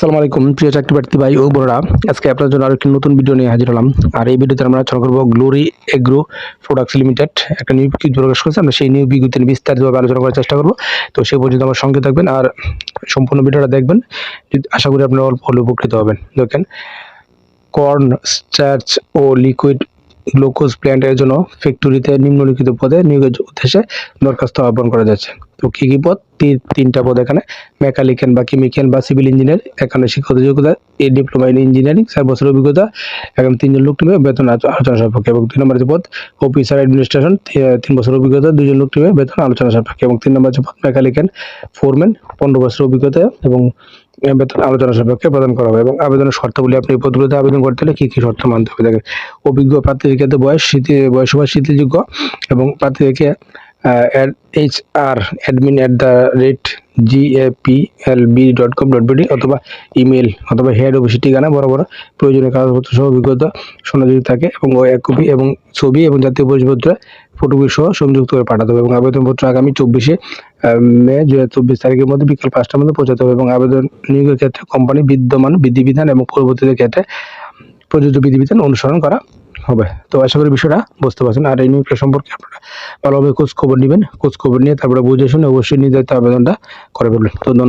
আসসালামু আলাইকুম, প্রিয় চাকরি প্রার্থী ভাই ও বোনরা। আজকে আপনার জন্য আরও আরেকটি নতুন ভিডিও নিয়ে হাজির হলাম। আর এই ভিডিওতে আমরা আলোচনা করব গ্লোরি এগ্রো প্রোডাক্টস লিমিটেড একটা নিউ বিজ্ঞপ্তি প্রকাশ করেছে। আমরা সেই নিউ বিজ্ঞপ্তি বিস্তারিতভাবে আলোচনা করার চেষ্টা করব। তো সেই পর্যন্ত আমার সঙ্গে থাকবেন আর সম্পূর্ণ ভিডিওটা দেখবেন। আশা করি আপনারা অল্প হলে উপকৃত হবেন। দেখেন কর্ন স্টার্চ ও লিকুইড গ্লুকোজ প্ল্যান্টের জন্য ফ্যাক্টরিতে নিম্নলিখিত পদে নিয়োগের উদ্দেশ্যে দরখাস্ত আহ্বান করা যাচ্ছে। তো কী কী পদ? তিনটা পদ এখানে। মেকানিক্যাল বা কেমিক্যাল বা সিভিল ইঞ্জিনিয়ার এখানে শিক্ষাগত যোগ্যতা এই ডিপ্লোমা ইন ইঞ্জিনিয়ারিং চার বছর অভিজ্ঞতা এখন তিনজন লোক টিমে বেতন আলোচনা সাপেক্ষে এবং তিন নম্বর পদ অফিসার অ্যাডমিনিস্ট্রেশন তিন বছর অভিজ্ঞতা দুজন লোক টিমে বেতন আলোচনা সাপেক্ষে এবং তিন নম্বর পদ মেকানিক্যাল ফোরম্যান পনেরো বছর অভিজ্ঞতা এবং এ, আলোচনা সাপেক্ষে প্রদান করা হবে এবং আবেদনের শর্তাবলী আপনি পদগুলোতে আবেদন করতে হলে কী কী শর্ত মানতে হবে? দেখেন, অভিজ্ঞ প্রার্থীদের ক্ষেত্রে বয়স শীতে বয়স বা শিথিলযোগ্য এবং প্রার্থীদেরকে H R admin at the rate G A P B dot com dot BD অথবা ইমেল অথবা হেড অফিসের ঠিকানা বরাবর প্রয়োজনীয় কাগজপত্র সহ অভিজ্ঞতা শোনা যদি থাকে এবং এক কপি এবং ছবি এবং জাতীয় পরিচয়পত্র ফটোকপি সহ সংযুক্ত করে পাঠাতে হবে এবং আবেদনপত্র আগামী চব্বিশে মে দু হাজার চব্বিশ তারিখের মধ্যে বিকেল পাঁচটার মধ্যে পৌঁছাতে হবে এবং আবেদন নিয়োগের ক্ষেত্রে কোম্পানি বিদ্যমান বিধিবিধান এবং পরবর্তীতে ক্ষেত্রে প্রযোজ্য বিধিবিধান অনুসরণ করা হবে। তো আশা করি বিষয়টা বুঝতে পারছেন। আর এই নিয়োগটা সম্পর্কে আপনারা ভালোভাবে খোঁজ খবর নেবেন। খোঁজ খবর নিয়ে তারপরে বুঝে শুনে অবশ্যই নির্ধারিত আবেদনটা করে ফেলবেন। তো ধন্যবাদ।